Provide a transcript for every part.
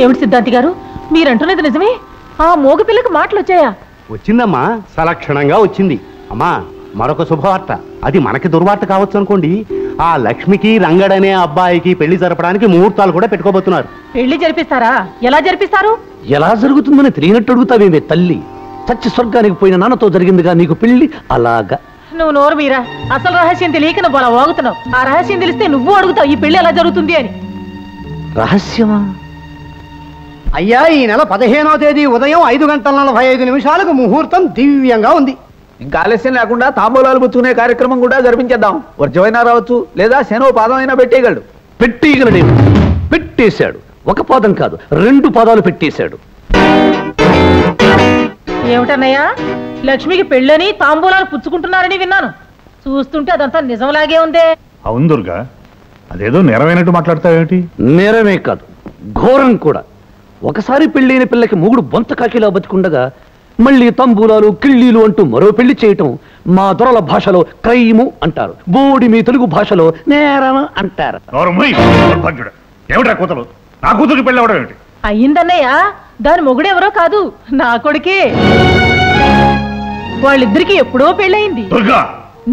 ఏమిటి సిద్ధాంతి గారు? మీరంటున్నది నిజమే? ఆ మోగ పిల్లకి మాటలు వచ్చాయా వచ్చిందమ్మా. సలక్షణంగా వచ్చింది. అమ్మా మరొక శుభవార్త. అది మనకి దుర్వార్త కావచ్చు అనుకోండి. ఆ లక్ష్మికి రంగడనే అబ్బాయికి పెళ్ళి జరపడానికి ముహూర్తాలు కూడా పెట్టుకోబోతున్నారు. పెళ్ళి జరిపిస్తారా? ఎలా జరిపిస్తారు? ఎలా జరుగుతుందని తెలియనట్టు అడుగుతావేమే తల్లి? చచ్చి స్వర్గానికి పోయిన నాన్నతో జరిగిందిగా నీకు పెళ్ళి? అలాగా? నువ్వు నోరు మీరా. అసలు రహస్యం తెలియక నువ్వు అలా వాగుతున్నావు. ఆ రహస్యం తెలిస్తే నువ్వు అడుగుతావు ఈ పెళ్ళి ఎలా జరుగుతుంది అని. రహస్యమా? అయ్యా ఈ నెల పదిహేనో తేదీ ఉదయం ఐదు గంటల నలభై ఐదు నిమిషాలకు ముహూర్తం దివ్యంగా ఉంది. ఇంకా ఆలస్యం లేకుండా తాంబూలాలు పుచ్చుకునే కార్యక్రమం కూడా జరిపించేద్దాం. వర్జమైనా రావచ్చు లేదా శనో పాదం అయినా పెట్టేయగలడు. పెట్టేశాడు. ఒక పాదం కాదు రెండు పాదాలు పెట్టేశాడు. ఏమిటన్నయ్యా? లక్ష్మికి పెళ్ళని తాంబూలాలు పుచ్చుకుంటున్నారని విన్నాను. చూస్తుంటే అదంతా నిజంలాగే ఉందే. అవును దుర్గా అదేదో నెరవేనట్టు మాట్లాడతావేమిటి? నేరమే కాదు ఘోరం కూడా. ఒకసారి పెళ్ళైన పిల్లకి మూగుడు బొంత కాకిలా బతికుండగా మళ్ళీ తంబూలాలు కిళ్ళీలు అంటూ మరో పెళ్ళి చేయటం మా దొరల భాషలో క్రైము అంటారు. బోడి మీ తెలుగు భాషలో నేరం అంటారు. నోరమ్మోయ్, దౌర్భాగ్యుడా. ఏమిట్రా కూతురు నా కూతురికి పెళ్ళి అవడం ఏమిటి? అయ్యిందన్నయ్య దాని మొగుడెవరో కాదు నా కొడుకే. వాళ్ళిద్దరికి ఎప్పుడో పెళ్ళయింది. దుర్గా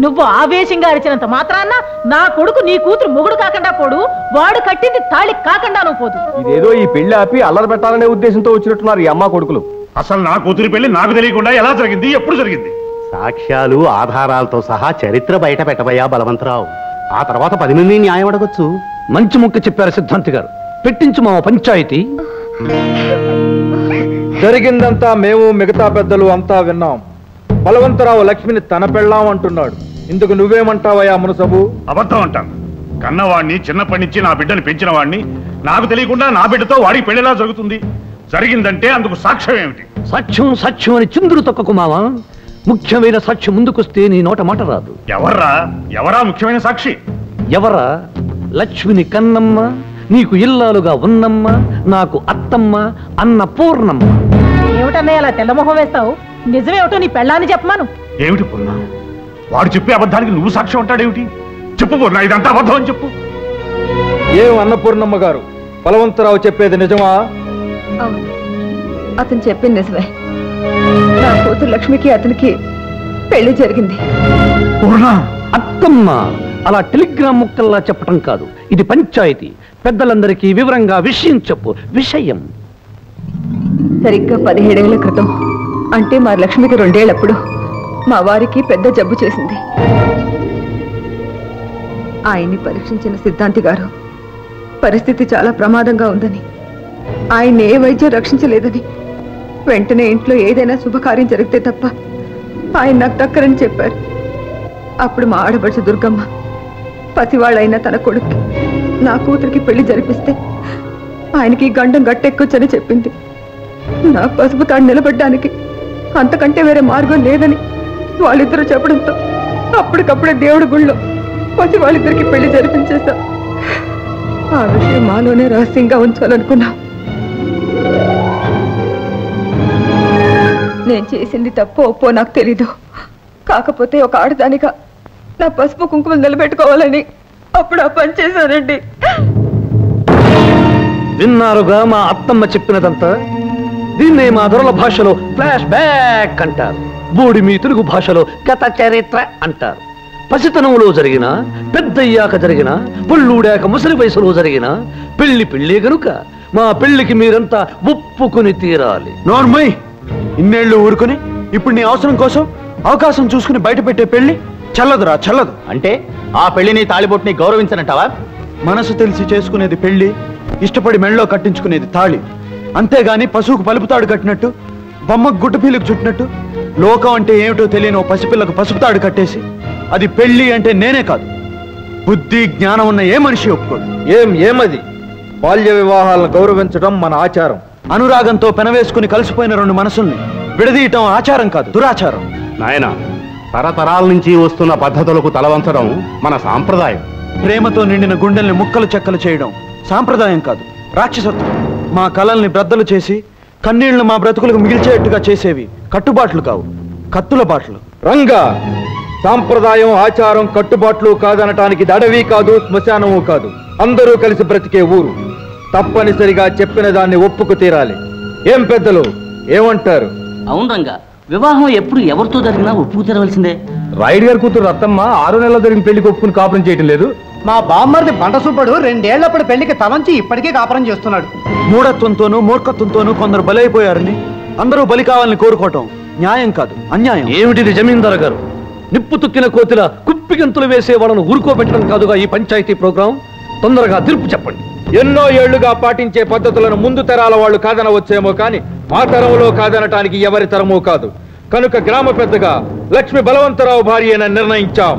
నువ్వు ఆవేశంగా అరిచినంత మాత్రాన నా కొడుకు నీ కూతురు మొగుడు కాకుండా పోడు వాడు కట్టింది తాళి కాకుండా నువ్వు పోదు. ఇదేదో ఈ పెళ్ళి ఆపి అల్లరి పెట్టాలనే ఉద్దేశంతో వచ్చినట్టున్నారు ఈ అమ్మ కొడుకులు. అసలు నా కూతురి పెళ్ళి నాకు తెలియకుండా ఎలా జరిగింది ఎప్పుడు జరిగింది? సాక్ష్యాలు ఆధారాలతో సహా చరిత్ర బయట పెట్టబోయా బలవంతరావు. ఆ తర్వాత పది మంది న్యాయం అడగొచ్చు. మంచి ముక్క చెప్పారు సిద్ధాంతి గారు. పెట్టించు మా పంచాయతీ. జరిగిందంతా మేము మిగతా పెద్దలు అంతా విన్నాం. బలవంతరావు లక్ష్మిని తన పెళ్ళాం అంటున్నాడు. ఇందుకు నువ్వేమంటావయ్యా మునసబు? అబద్ధం అంటాను కన్నవాణ్ణి చిన్నప్పటి నుంచి నా బిడ్డని పెంచిన వాణ్ణి నాకు తెలియకుండా నా బిడ్డతో వాడికి పెళ్ళిలా జరుగుతుంది. జరిగిందంటే అందుకు సాక్ష్యం ఏమిటి? సాక్ష్యం సాక్ష్యం అని చిందులు తొక్కకు మావా? ముఖ్యమైన సాక్ష్యం ముందుకొస్తే నీ నోట మాట రాదు. ఎవర్రా? ఎవరా ముఖ్యమైన సాక్షి? ఎవరా? లక్ష్మిని కన్నమ్మ నీకు ఇల్లాలుగా ఉన్నమ్మ నాకు అత్తమ్మ అన్న పూర్ణమ్మ ఏమిటన్నయ్య అలా తెల్లమొహం వేస్తావు? నిజమేమిటో నీ పెళ్ళాన్ని చెప్పమాను. ఏమిటి పున్నా? వాడు చెప్పే అబద్ధానికి నువ్వు సాక్ష్యం అంటాడేమిటి? చెప్పు పున్నా ఇదంతా అబద్ధం అని చెప్పు. ఏం అన్నపూర్ణమ్మ గారు? బలవంతరావు చెప్పేది నిజమా? అవును. అతను చెప్పింది నిజమే. నా కూతురు లక్ష్మికి అతనికి పెళ్ళి జరిగింది. పూర్ణ అత్తమ్మ అలా టెలిగ్రామ్ ముక్కల్లా చెప్పటం కాదు. ఇది పంచాయతీ. పెద్దలందరికీ వివరంగా విషయం చెప్పు. విషయం. సరిగ్గా పదిహేడేళ్ళ క్రితం అంటే మా లక్ష్మికి రెండేళ్ళప్పుడు మా వారికి పెద్ద జబ్బు చేసింది. ఆయన్ని పరీక్షించిన సిద్ధాంతి గారు పరిస్థితి చాలా ప్రమాదంగా ఉందని ఆయన ఏ వైద్యం రక్షించలేదని వెంటనే ఇంట్లో ఏదైనా శుభకార్యం జరిగితే తప్ప ఆయన నాకు దక్కరని చెప్పారు. అప్పుడు మా ఆడబడుచు దుర్గమ్మ పసివాళ్ళైన తన కొడుక్కి నా కూతురికి పెళ్ళి జరిపిస్తే ఆయనకి గండం గట్టెక్కొచ్చని చెప్పింది. నా పసుపు తాడు నిలబడ్డానికి అంతకంటే వేరే మార్గం లేదని వాళ్ళిద్దరూ చెప్పడంతో అప్పటికప్పుడే దేవుడి గుళ్ళో వచ్చి వాళ్ళిద్దరికి పెళ్ళి జరిపించేశా. ఆ విషయం మాలోనే రహస్యంగా ఉంచాలనుకున్నా. నేను చేసింది తప్పో ఒప్పో నాకు తెలీదు. కాకపోతే ఒక ఆడదానిగా నా పసుపు కుంకుమలు నిలబెట్టుకోవాలని అప్పుడు ఆ పని చేశానండి. విన్నారుగా మా అత్తమ్మ చెప్పినదంతా? దీన్నే మా దొరల భాషలో ఫ్లాష్ బ్యాక్ అంటారు. బోడి మీ తెలుగు భాషలో గత చరిత్ర అంటారు. పసితనంలో జరిగిన పెద్దయ్యాక జరిగిన పుళ్ళూడాక ముసలి వయసులో జరిగిన పెళ్ళి పెళ్ళే గనుక మా పెళ్ళికి మీరంతా ఒప్పుకుని తీరాలి. నోర్మయ్ ఇన్నేళ్ళు ఊరుకుని ఇప్పుడు నీ అవసరం కోసం అవకాశం చూసుకుని బయట పెట్టే పెళ్ళి చల్లదురా చల్లదు. అంటే ఆ పెళ్ళిని తాళిబొట్టుని గౌరవించనంటావా? మనసు తెలిసి చేసుకునేది పెళ్ళి ఇష్టపడి మెళ్ళలో కట్టించుకునేది తాళి. అంతేగాని పశువుకు పలుపుతాడు కట్టినట్టు బొమ్మకు గుడ్డపీలకు చుట్టినట్టు లోకం అంటే ఏమిటో తెలియని ఓ పసిపిల్లకు పసుపుతాడు కట్టేసి అది పెళ్ళి అంటే నేనే కాదు. బుద్ధి జ్ఞానం ఉన్న ఏ మనిషి ఒప్పుకోడు. ఏం ఏమది? బాల్య వివాహాలను గౌరవించడం మన ఆచారం. అనురాగంతో పెనవేసుకుని కలిసిపోయిన రెండు మనసుల్ని విడదీయటం ఆచారం కాదు దురాచారం. నాయన తరతరాల నుంచి వస్తున్న పద్ధతులకు తలవంచడం మన సాంప్రదాయం. ప్రేమతో నిండిన గుండెల్ని ముక్కలు చెక్కలు చేయడం సాంప్రదాయం కాదు రాక్షసత్వం. మా కలల్ని బ్రద్దలు చేసి కన్నీళ్ళు మా బ్రతుకులకు మిగిల్చేట్టుగా చేసేవి కట్టుబాట్లు కావు కత్తుల బాట్లు. రంగా! సాంప్రదాయం ఆచారం కట్టుబాట్లు కాదనటానికి ఇది అడవి కాదు శ్మశానము కాదు. అందరూ కలిసి బ్రతికే ఊరు. తప్పనిసరిగా చెప్పిన దాన్ని ఒప్పుకు తీరాలి. ఏం పెద్దలు? ఏమంటారు? అవును రంగా వివాహం ఎప్పుడు ఎవరితో జరిగినా ఒప్పుకు తెరవలసిందే. రాయుడు గారి కూతురు రత్తమ్మ ఆరు నెలల జరిగిన పెళ్ళికి ఒప్పుకుని కాపురం చేయటం లేదు. మా బామ్మర్ది బంట సుబ్బడు రెండేళ్ళప్పుడు పెళ్ళికి తలంచి ఇప్పటికీ కాపురం చేస్తున్నాడు. మూఢత్వంతోనూ మూర్ఖత్వంతోనూ కొందరు బలైపోయారని అందరూ బలి కావాలని కోరుకోవటం న్యాయం కాదు అన్యాయం. ఏమిటిది జమీందార్ గారు? నిప్పు తుక్కిన కోతిల కుప్పిగంతులు వేసే వాళ్ళను ఊరుకోబెట్టడం కాదుగా ఈ పంచాయతీ ప్రోగ్రాం? తొందరగా తీర్పు చెప్పండి. ఎన్నో ఏళ్ళుగా పాటించే పద్ధతులను ముందు తరాల వాళ్ళు కాదనవచ్చేమో కానీ మా తరంలో కాదనటానికి ఎవరి తరమూ కాదు. కనుక గ్రామ పెద్దగా లక్ష్మి బలవంతరావు భార్య అని నిర్ణయించాం.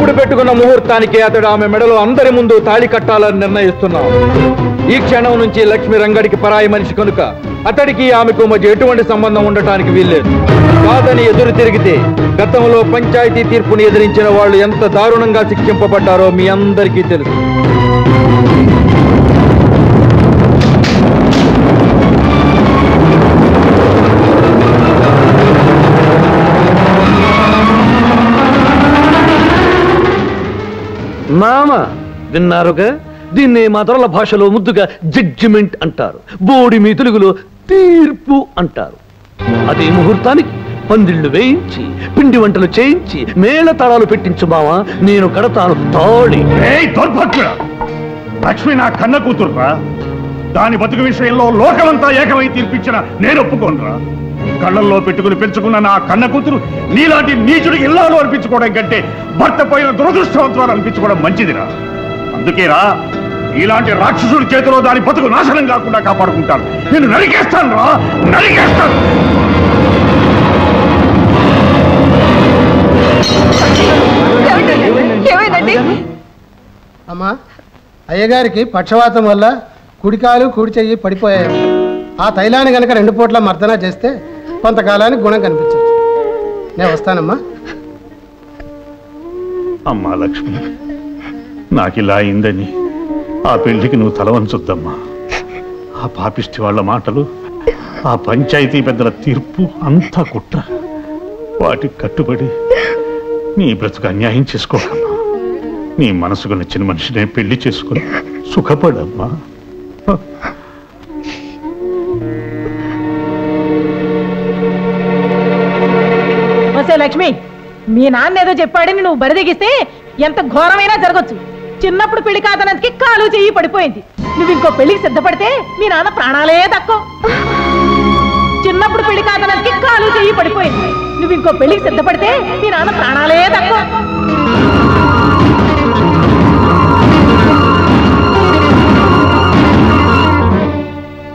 ఇప్పుడు పెట్టుకున్న ముహూర్తానికి అతడు ఆమె మెడలో అందరి ముందు తాళి కట్టాలని నిర్ణయిస్తున్నాం. ఈ క్షణం నుంచి లక్ష్మి రంగడికి పరాయి మనిషి కనుక అతడికి ఆమెకు మధ్య ఎటువంటి సంబంధం ఉండటానికి వీల్లేదు. కాదని ఎదురు తిరిగితే గతంలో పంచాయతీ తీర్పుని ఎదిరించిన వాళ్ళు ఎంత దారుణంగా శిక్షింపబడ్డారో మీ అందరికీ తెలుసు. మామ విన్నారుగా? దీన్ని మా తరల భాషలో ముద్దుగా జడ్జిమెంట్ అంటారు. బోడి మీ తెలుగులో తీర్పు అంటారు. అదే ముహూర్తానికి పందిళ్ళు వేయించి పిండి వంటలు చేయించి మేళ తరాలు పెట్టించు మావా నేను కడతాను తాళి. లక్ష్మి నా కన్న కూతురు దాని బతుకు విషయంలో లోకమంతా ఏకమై తీర్పిచ్చిన నేను ఒప్పుకోనురా. కళ్ళల్లో పెట్టుకుని పెంచుకున్న నా కన్న కూతురు నీలాంటి నీచుడికి ఇల్లాలు అనిపించుకోవడం కంటే భర్త పోయిన దురదృష్టవంతులు అనిపించుకోవడం మంచిదిరా. అందుకేరా ఇలాంటి రాక్షసుడి చేతిలో దాని బతుకు నాశనం కాకుండా కాపాడుకుంటాను. నేను నరికేస్తాను. రా నరికేస్తాను అమ్మా అయ్యగారికి పక్షవాతం వల్ల కుడికాలు కుడి చెయ్యి పడిపోయాయి. ఆ తైలాన్ని గనక రెండు పూట్ల మర్దన చేస్తే కొంతకాలానికి గుణం కనిపించచ్చు నేను వస్తానమ్మా. అమ్మా లక్ష్మి ఇలా అయిందని ఆ పెళ్ళికి నువ్వు తలవంచొద్దమ్మా ఆ పాపిష్టి వాళ్ళ మాటలు ఆ పంచాయతీ పెద్దల తీర్పు అంతా కుట్ర. వాటికి కట్టుబడి నీ బ్రతుకు అన్యాయం చేసుకోకమ్మా. నీ మనసుకు నచ్చిన మనిషినే పెళ్ళి చేసుకుని సుఖపడమ్మా. మీ నాన్న ఏదో చెప్పాడని నువ్వు బరిదిగిస్తే ఎంత ఘోరమైనా జరగచ్చు. చిన్నప్పుడు పెళ్ళి కాదనందుకి కాలు చెయ్యి పడిపోయింది. నువ్వు ఇంకో పెళ్ళికి సిద్ధపడితే మీ నాన్న ప్రాణాలే దక్కో. చిన్నప్పుడు పెళ్ళి కాదనందుకి కాలు చెయ్యి పడిపోయింది. నువ్వు ఇంకో పెళ్ళికి సిద్ధపడితే మీ నాన్న ప్రాణాలే దక్కో.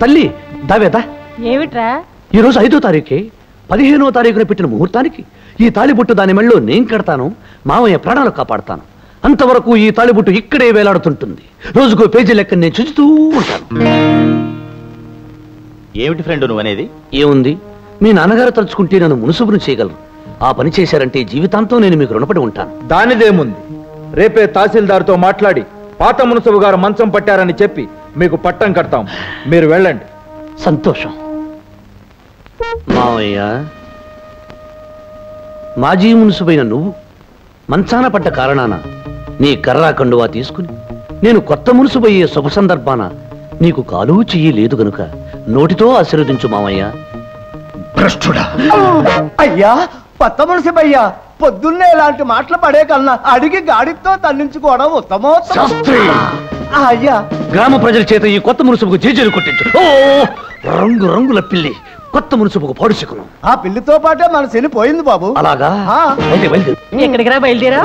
తల్లి దావేదా? ఏమిట్రా? ఈ రోజు ఐదో తారీఖే పదిహేనో తారీఖున పెట్టిన ముహూర్తానికి ఈ తాళిబొట్టు దాని మెళ్ళో నేను కడతాను మామయ్య ప్రాణాలు కాపాడతాను. అంతవరకు ఈ తాళిబొట్టు ఇక్కడే వేలాడుతుంటుంది. రోజుకో పేజీ లెక్క నేను చూస్తూ ఉంటాను. ఏమిటి ఫ్రెండ్ నువ్వనేది? ఏముంది? మీ నాన్నగారు తలుచుకుంటే నన్ను మునుసుబును చేయగలరు. ఆ పని చేశారంటే జీవితాంతం నేను మీకు రుణపడి ఉంటాను. దానిదేముంది? రేపే తహసీల్దార్తో మాట్లాడి పాత మునసబు గారు మంచం పట్టారని చెప్పి మీకు పట్టం కడతాం. మీరు వెళ్ళండి. సంతోషం. మావయ్య మాజీ మునుసుపైన నువ్వు మంచాన పడ్డ కారణాన నీ కర్రా కండువా తీసుకుని నేను కొత్త మునుసుపోయే శుభ సందర్భాన నీకు కాలు చెయ్యి లేదు గనుక నోటితో ఆశీర్వదించు మావయ్య భ్రష్టుడా. అయ్యా కొత్త మున్సిపయ్యా పొద్దున్నే ఇలాంటి మాటలు పడే కన్నా అడిగి గాడితో తన్నించుకోవడం శాస్త్రి! ఆ, అయ్యా. గ్రామ ప్రజల చేత ఈ కొత్త మునుసుపుకు జేజేలు కొట్టించు. ఓ రంగు రంగుల పిల్లి కొత్త మునుసుపుకు పాడుచుకును ఆ పిల్లితో పాటే మన శని పోయింది బాబు. అలాగా? ఆ. అయితే బయలుదేరు. ఎక్కడికి రా బయలుదేరా!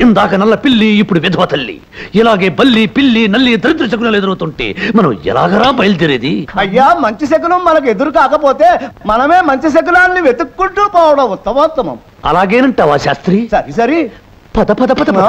ఇందాక నల్ల పిల్లి ఇప్పుడు విధవ తల్లి. ఇలాగే బల్లి పిల్లి నల్లి దరిద్ర శకునాలు ఎదురవుతుంటే మనం ఎలాగరా బయలుదేరేది? అయ్యా మంచి శకునం మనకు ఎదురు కాకపోతే మనమే మంచి శకునాన్ని వెతుక్కుంటూ పోవడం ఉత్తమోత్తమం. అలాగేనంటావా శాస్త్రి? సరి సరి. పద పద పద పద.